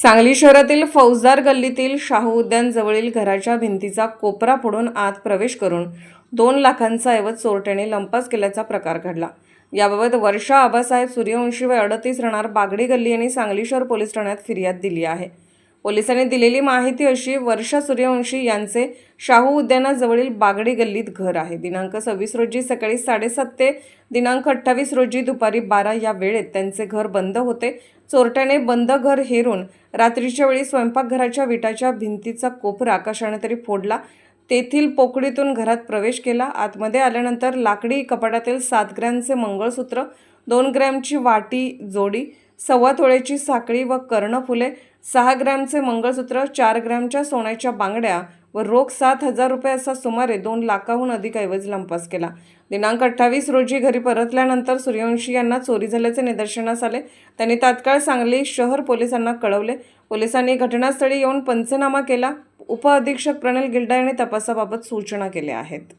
सांगली शहरातील फौजदार गल्लीतील शाहू उद्यान जवळील घराच्या भिंतीचा कोपरा फोडून आत प्रवेश करून दोन लाखांचा ऐवज चोरट्याने लंपास केल्याचा प्रकार घडला. याबाबत वर्षा आबासाहेब सूर्यवंशी व अडतीस राहणार बागडी गल्ली यांनी सांगली शहर पोलीस ठाण्यात फिर्याद दिली आहे. पोलिसांनी दिलेली माहिती अशी वर्षा सूर्यवंशी यांचे शाहू उद्यानाजवळील बागडी गल्लीत घर आहे. दिनांक सव्वीस रोजी सकाळी साडेसात ते दिनांक अठ्ठावीस रोजी दुपारी बारा या वेळेत त्यांचे घर बंद होते. चोरट्याने बंद घर हेरून रात्रीच्या वेळी स्वयंपाकघराच्या विटाच्या भिंतीचा कोपरा कशाने तरी फोडला. तेथील पोकळीतून घरात प्रवेश केला. आतमध्ये आल्यानंतर लाकडी कपाटातील सात ग्रॅमचे मंगळसूत्र दोन ग्रॅमची वाटी जोडी सव्वा तोळ्याची साखळी व कर्णफुले सहा ग्रॅमचे मंगळसूत्र चार ग्रॅमच्या सोन्याच्या बांगड्या व रोख सात हजार रुपये असा सुमारे दोन लाखाहून अधिक ऐवज लंपास केला. दिनांक अठ्ठावीस रोजी घरी परतल्यानंतर सूर्यवंशी यांना चोरी झाल्याचे निदर्शनास आले. त्यांनी तात्काळ सांगली शहर पोलिसांना कळवले. पोलिसांनी घटनास्थळी येऊन पंचनामा केला. उपअधीक्षक प्रणल गिल्डा यांनी तपासाबाबत सूचना केल्या आहेत.